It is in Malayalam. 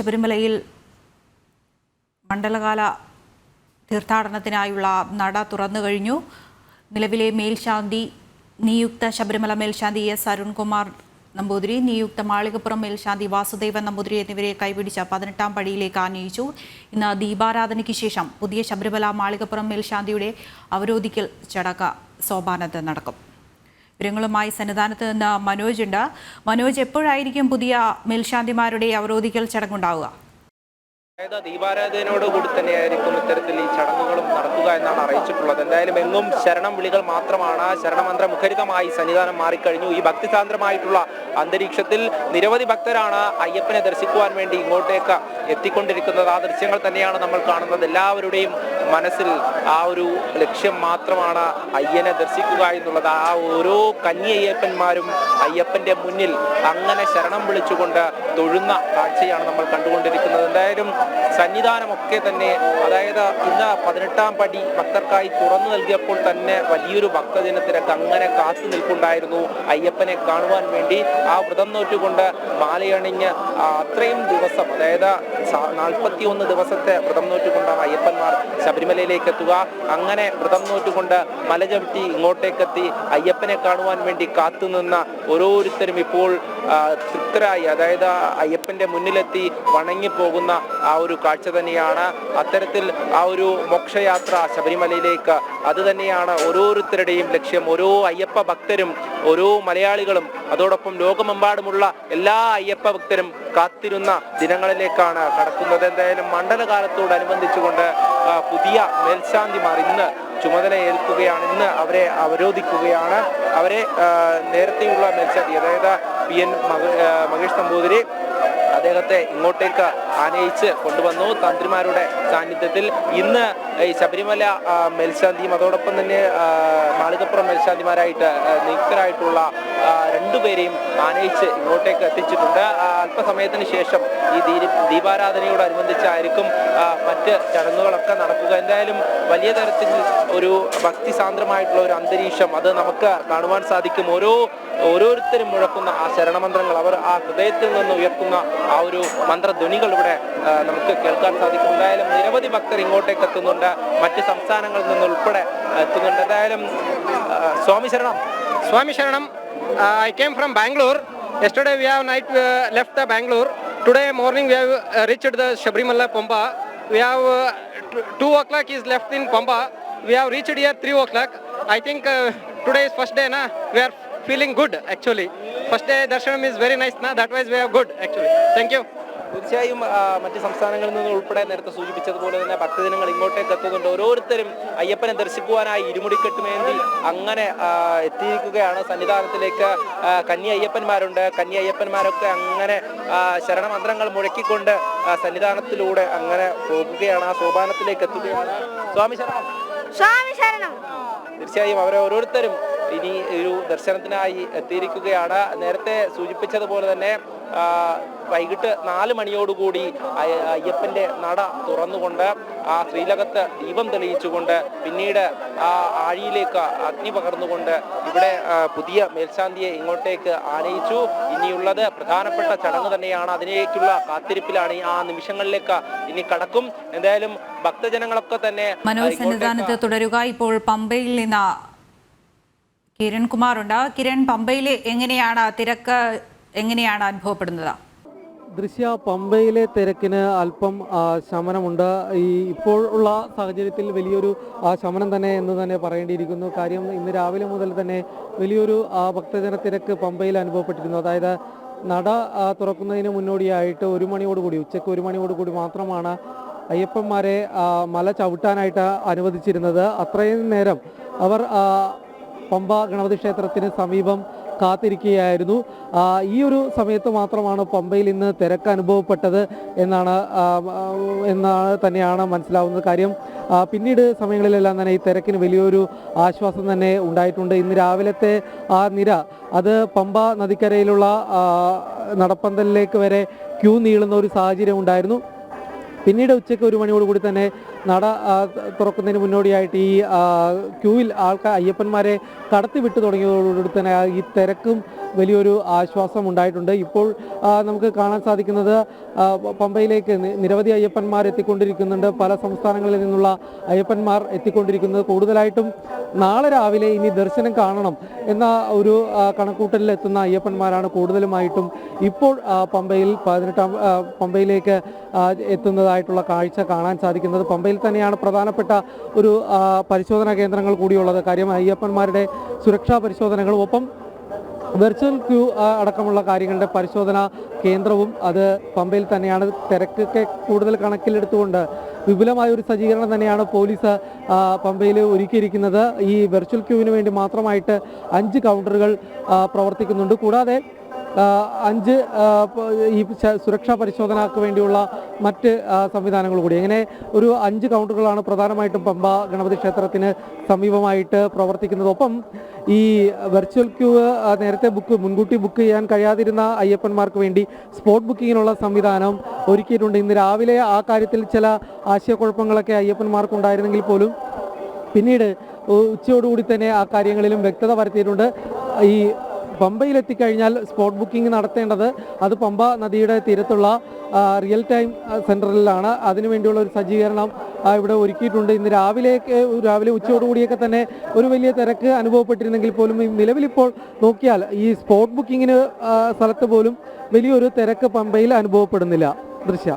ശബരിമലയിൽ മണ്ഡലകാല തീർത്ഥാടനത്തിനായുള്ള നട തുറന്നു കഴിഞ്ഞു. നിലവിലെ മേൽശാന്തി നിയുക്ത ശബരിമല മേൽശാന്തി എസ് അരുൺകുമാർ നമ്പൂതിരി നിയുക്ത മാളികപ്പുറം മേൽശാന്തി വാസുദേവൻ നമ്പൂതിരി എന്നിവരെ കൈപിടിച്ച പതിനെട്ടാം പടിയിലേക്ക് ആനയിച്ചു ഇന്ന് ദീപാരാധനയ്ക്ക് ശേഷം പുതിയ ശബരിമല മാളികപ്പുറം മേൽശാന്തിയുടെ അവരോധിക്കൽ ചടങ്ങ് സോപാനത്ത് നടക്കും. വിവരങ്ങളുമായി സന്നിധാനത്ത് നിന്ന് മനോജ് ഉണ്ട്. മനോജ് എപ്പോഴായിരിക്കും പുതിയ മേൽശാന്തിമാരുടെ അവരോധിക്കൽ ചടങ്ങുണ്ടാവുക? അതായത് ദീപാരാധനയോടുകൂടി തന്നെയായിരിക്കും ഇത്തരത്തിൽ ഈ ചടങ്ങുകളും നടക്കുക എന്നാണ് അറിയിച്ചിട്ടുള്ളത്. എന്തായാലും എങ്ങും ശരണം വിളികൾ മാത്രമാണ്. ശരണമന്ത്ര മുഖരിതമായി സന്നിധാനം മാറിക്കഴിഞ്ഞു. ഈ ഭക്തിസാന്ദ്രമായിട്ടുള്ള അന്തരീക്ഷത്തിൽ നിരവധി ഭക്തരാണ് അയ്യപ്പനെ ദർശിക്കുവാൻ വേണ്ടി ഇങ്ങോട്ടേക്ക് എത്തിക്കൊണ്ടിരിക്കുന്നത്. ആ ദൃശ്യങ്ങൾ തന്നെയാണ് നമ്മൾ കാണുന്നത്. എല്ലാവരുടെയും മനസ്സിൽ ആ ഒരു ലക്ഷ്യം മാത്രമാണ് അയ്യനെ ദർശിക്കുക എന്നുള്ളത്. ആ ഓരോ കന്നി അയ്യപ്പന്മാരും അയ്യപ്പന്റെ മുന്നിൽ അങ്ങനെ ശരണം വിളിച്ചുകൊണ്ട് തൊഴുന്ന കാഴ്ചയാണ് നമ്മൾ കണ്ടുകൊണ്ടിരിക്കുന്നത്. എന്തായാലും സന്നിധാനമൊക്കെ തന്നെ അതായത് ഇന്ന് പതിനെട്ടാം പടി ഭക്തർക്കായി തുറന്നു നൽകിയപ്പോൾ തന്നെ വലിയൊരു ഭക്തജനത്തിനൊക്കെ അങ്ങനെ കാത്തു നിൽപ്പുണ്ടായിരുന്നു അയ്യപ്പനെ കാണുവാൻ വേണ്ടി. ആ വ്രതം നോറ്റുകൊണ്ട് മാലയണിഞ്ഞ് അത്രയും ദിവസം അതായത് നാൽപ്പത്തി ഒന്ന് ദിവസത്തെ വ്രതം നോറ്റുകൊണ്ടാണ് അയ്യപ്പന്മാർ ശബരിമലയിലേക്ക് എത്തുക അങ്ങനെ വ്രതം നോറ്റുകൊണ്ട് മല ചവിട്ടി ഇങ്ങോട്ടേക്കെത്തി അയ്യപ്പനെ കാണുവാൻ വേണ്ടി കാത്തുനിന്ന ഓരോരുത്തരും ഇപ്പോൾ തൃപ്തരായി. അതായത് അയ്യപ്പന്റെ മുന്നിലെത്തി വണങ്ങിപ്പോകുന്ന ആ ഒരു കാഴ്ച തന്നെയാണ് അത്തരത്തിൽ ആ ഒരു മോക്ഷയാത്ര ശബരിമലയിലേക്ക്. അത് തന്നെയാണ് ഓരോരുത്തരുടെയും ലക്ഷ്യം. ഓരോ അയ്യപ്പ ഭക്തരും ഓരോ മലയാളികളും അതോടൊപ്പം ലോകമെമ്പാടുമുള്ള എല്ലാ അയ്യപ്പ ഭക്തരും കാത്തിരുന്ന ദിനങ്ങളിലേക്കാണ് കടക്കുന്നത്. എന്തായാലും മണ്ഡലകാലത്തോടനുബന്ധിച്ചുകൊണ്ട് പുതിയ മേൽശാന്തിമാർ ഇന്ന് ചുമതല ഏൽക്കുകയാണ് ഇന്ന് അവരെ അവരോധിക്കുകയാണ്. അവരെ നേരത്തെയുള്ള മേൽശാന്തി അതായത് പി എൻ മഹേഷ് നമ്പൂതിരി അദ്ദേഹത്തെ ഇങ്ങോട്ടേക്ക് ആനയിച്ച് കൊണ്ടുവന്നു. തന്ത്രിമാരുടെ സാന്നിധ്യത്തിൽ ഇന്ന് ഈ ശബരിമല മേൽശാന്തിയും അതോടൊപ്പം തന്നെ മാളികപ്പുറം മേൽശാന്തിമാരായിട്ട് നിയുക്തരായിട്ടുള്ള രണ്ടുപേരെയും ആനയിച്ച് ഇങ്ങോട്ടേക്ക് എത്തിച്ചിട്ടുണ്ട്. അല്പസമയത്തിന് ശേഷം ഈ ദീപാരാധനയോടനുബന്ധിച്ചായിരിക്കും മറ്റ് ചടങ്ങുകളൊക്കെ നടക്കുക. എന്തായാലും വലിയ തരത്തിൽ ഒരു ഭക്തിസാന്ദ്രമായിട്ടുള്ള ഒരു അന്തരീക്ഷം അത് നമുക്ക് കാണുവാൻ സാധിക്കും. ഓരോ ഓരോരുത്തരും മുഴക്കുന്ന ആ ശരണമന്ത്രങ്ങൾ അവർ ആ ഹൃദയത്തിൽ നിന്ന് ഉയർത്തുന്ന ആ ഒരു മന്ത്രധ്വനികൾ ഇവിടെ നമുക്ക് കേൾക്കാൻ സാധിക്കും. എന്തായാലും നിരവധി ഭക്തർ ഇങ്ങോട്ടേക്ക് എത്തുന്നുണ്ട്. മറ്റ് സംസ്ഥാനങ്ങളിൽ നിന്ന് ഉൾപ്പെടെ എത്തുന്നുണ്ട്. എന്തായാലും സ്വാമി ശരണം. സ്വാമി ശരണം. I came from Bangalore yesterday we have night left the Bangalore today morning we have reach the Sabarimala Pamba we have two o'clock is left in Pamba we have reach here three o'clock I think today is first day നാ we are feeling good actually first day ദർശനം is very nice na? That wise we are good actually. Thank you. തീർച്ചയായും മറ്റ് സംസ്ഥാനങ്ങളിൽ നിന്ന് ഉൾപ്പെടെ നേരത്തെ സൂചിപ്പിച്ചതുപോലെ തന്നെ ഭക്തജനങ്ങൾ ഇങ്ങോട്ടേക്ക് എത്തുന്നുണ്ട്. ഓരോരുത്തരും അയ്യപ്പനെ ദർശിക്കുവാനായി ഇരുമുടിക്കെട്ടുമേന്തി അങ്ങനെ എത്തിയിരിക്കുകയാണ്. സന്നിധാനത്തിലേക്ക് കന്നി അയ്യപ്പന്മാരുണ്ട്. കന്നി അയ്യപ്പന്മാരൊക്കെ അങ്ങനെ ശരണമന്ത്രങ്ങൾ മുഴക്കിക്കൊണ്ട് സന്നിധാനത്തിലൂടെ അങ്ങനെ പോകുകയാണ്. ആ സോപാനത്തിലേക്ക് എത്തുകയാണ്. സ്വാമി ശരണം. സ്വാമി ശരണം. തീർച്ചയായും അവരെ ഓരോരുത്തരും ഇനി ഒരു ദർശനത്തിനായി എത്തിയിരിക്കുകയാണ്. നേരത്തെ സൂചിപ്പിച്ചതുപോലെ തന്നെ വൈകിട്ട് നാല് മണിയോടുകൂടി അയ്യപ്പന്റെ അയ്യപ്പന്റെ നട തുറന്നുകൊണ്ട് ആ ശ്രീലകത്ത് ദീപം തെളിയിച്ചുകൊണ്ട് പിന്നീട് ആ ആഴിയിലേക്ക് അഗ്നി പകർന്നുകൊണ്ട് ഇവിടെ പുതിയ മേൽശാന്തിയെ ഇങ്ങോട്ടേക്ക് ആനയിച്ചു. ഇനിയുള്ളത് പ്രധാനപ്പെട്ട ചടങ്ങ് തന്നെയാണ്. അതിലേക്കുള്ള കാത്തിരിപ്പിലാണ് ഈ ആ നിമിഷങ്ങളിലേക്ക് ഇനി കടക്കും. എന്തായാലും ഭക്തജനങ്ങളൊക്കെ തന്നെ ആ, മനോജ് സന്നിധാനത്ത് തുടരുക. ഇപ്പോൾ പമ്പയിൽ നിന്ന് കിരൺ കുമാറുണ്ട് കിരൺ പമ്പയിൽ എങ്ങനെയാണ് തിരക്ക് എങ്ങനെയാണ് അനുഭവപ്പെടുന്നത്? ദൃശ്യ പമ്പയിലെ തിരക്കിന് അല്പം ശമനമുണ്ട്. ഈ ഇപ്പോൾ ഉള്ള സാഹചര്യത്തിൽ വലിയൊരു ശമനം തന്നെ എന്ന് തന്നെ പറയേണ്ടിയിരിക്കുന്നു. കാര്യം ഇന്ന് രാവിലെ മുതൽ തന്നെ വലിയൊരു ഭക്തജന തിരക്ക് പമ്പയിൽ അനുഭവപ്പെട്ടിരുന്നു. അതായത് നട തുറക്കുന്നതിന് മുന്നോടിയായിട്ട് ഒരു മണിയോടുകൂടി ഉച്ചയ്ക്ക് ഒരു മണിയോടുകൂടി മാത്രമാണ് അയ്യപ്പന്മാരെ മല ചവിട്ടാനായിട്ട് അനുവദിച്ചിരുന്നത്. അത്രയും നേരം അവർ പമ്പ ഗണപതി ക്ഷേത്രത്തിന് സമീപം കാത്തിരിക്കുകയായിരുന്നു. ഈ ഒരു സമയത്ത് മാത്രമാണ് പമ്പയിൽ ഇന്ന് തിരക്ക് അനുഭവപ്പെട്ടത് എന്നാണ് എന്നാണ് തന്നെയാണ് മനസ്സിലാവുന്നത് കാര്യം. പിന്നീട് സമയങ്ങളിലെല്ലാം തന്നെ ഈ തിരക്കിന് വലിയൊരു ആശ്വാസം തന്നെ ഉണ്ടായിട്ടുണ്ട്. ഇന്ന് രാവിലത്തെ ആ നിര അത് പമ്പ നദിക്കരയിലുള്ള നടപ്പന്തലിലേക്ക് വരെ ക്യൂ നീളുന്ന ഒരു സാഹചര്യം ഉണ്ടായിരുന്നു. പിന്നീട് ഉച്ചയ്ക്ക് ഒരു മണിയോടുകൂടി തന്നെ നട തുറക്കുന്നതിന് മുന്നോടിയായിട്ട് ഈ ക്യൂവിൽ ആൾക്കാർ അയ്യപ്പന്മാരെ കടത്തി വിട്ടു തുടങ്ങിയതോടുകൂടി തന്നെ ഈ തിരക്കും വലിയൊരു ആശ്വാസം ഉണ്ടായിട്ടുണ്ട്. ഇപ്പോൾ നമുക്ക് കാണാൻ സാധിക്കുന്നത് പമ്പയിലേക്ക് നിരവധി അയ്യപ്പന്മാർ എത്തിക്കൊണ്ടിരിക്കുന്നുണ്ട്. പല സംസ്ഥാനങ്ങളിൽ നിന്നുള്ള അയ്യപ്പന്മാർ എത്തിക്കൊണ്ടിരിക്കുന്നത്. കൂടുതലായിട്ടും നാളെ രാവിലെ ഇനി ദർശനം കാണണം എന്ന ഒരു കണക്കൂട്ടലിൽ എത്തുന്ന അയ്യപ്പന്മാരാണ് കൂടുതലുമായിട്ടും ഇപ്പോൾ പമ്പയിൽ പതിനെട്ടാം പമ്പയിലേക്ക് എത്തുന്നതായിട്ടുള്ള കാഴ്ച കാണാൻ സാധിക്കുന്നത്. പമ്പയിൽ തന്നെയാണ് പ്രധാനപ്പെട്ട ഒരു പരിശോധനാ കേന്ദ്രങ്ങൾ കൂടിയുള്ളത്. കാര്യം അയ്യപ്പന്മാരുടെ സുരക്ഷാ പരിശോധനകളും ഒപ്പം വെർച്വൽ ക്യൂ അടക്കമുള്ള കാര്യങ്ങളുടെ പരിശോധന കേന്ദ്രവും അത് പമ്പയിൽ തന്നെയാണ് തിരക്കൊക്കെ കൂടുതൽ കണക്കിലെടുത്തുകൊണ്ട് വിപുലമായ ഒരു സജ്ജീകരണം തന്നെയാണ് പോലീസ് പമ്പയിൽ ഒരുക്കിയിരിക്കുന്നത്. ഈ വെർച്വൽ ക്യൂവിന് വേണ്ടി മാത്രമായിട്ട് അഞ്ച് കൗണ്ടറുകൾ പ്രവർത്തിക്കുന്നുണ്ട്. കൂടാതെ അഞ്ച് ഈ സുരക്ഷാ പരിശോധനക്ക് വേണ്ടിയുള്ള മറ്റ് സംവിധാനങ്ങൾ കൂടി. അങ്ങനെ ഒരു അഞ്ച് കൗണ്ടറുകളാണ് പ്രധാനമായിട്ടും പമ്പ ഗണപതി ക്ഷേത്രത്തിന് സമീപമായിട്ട് പ്രവർത്തിക്കുന്നതൊപ്പം ഈ വെർച്വൽ ക്യൂ നേരത്തെ ബുക്ക് മുൻകൂട്ടി ബുക്ക് ചെയ്യാൻ കഴിയാതിരുന്ന അയ്യപ്പന്മാർക്ക് വേണ്ടി സ്പോട്ട് ബുക്കിങ്ങിനുള്ള സംവിധാനം ഒരുക്കിയിട്ടുണ്ട്. ഇന്ന് രാവിലെ ആ കാര്യത്തിൽ ചില ആശയക്കുഴപ്പങ്ങളൊക്കെ അയ്യപ്പന്മാർക്കുണ്ടായിരുന്നെങ്കിൽ പോലും പിന്നീട് ഉച്ചയോടുകൂടി തന്നെ ആ കാര്യങ്ങളിലും വ്യക്തത വരുത്തിയിട്ടുണ്ട്. ഈ പമ്പയിൽ എത്തിക്കഴിഞ്ഞാൽ സ്പോട്ട് ബുക്കിംഗ് നടത്തേണ്ടത് അത് പമ്പ നദിയുടെ തീരത്തുള്ള റിയൽ ടൈം സെന്ററിലാണ് അതിനുവേണ്ടിയുള്ള ഒരു സജ്ജീകരണം ഇവിടെ ഒരുക്കിയിട്ടുണ്ട്. ഇന്ന് രാവിലെയൊക്കെ രാവിലെ ഉച്ചയോടുകൂടിയൊക്കെ തന്നെ ഒരു വലിയ തിരക്ക് അനുഭവപ്പെട്ടിരുന്നെങ്കിൽ പോലും നിലവിലിപ്പോൾ നോക്കിയാൽ ഈ സ്പോട്ട് ബുക്കിങ്ങിന് സ്ഥലത്ത് പോലും വലിയൊരു തിരക്ക് പമ്പയിൽ അനുഭവപ്പെടുന്നില്ല. ദൃശ്യ.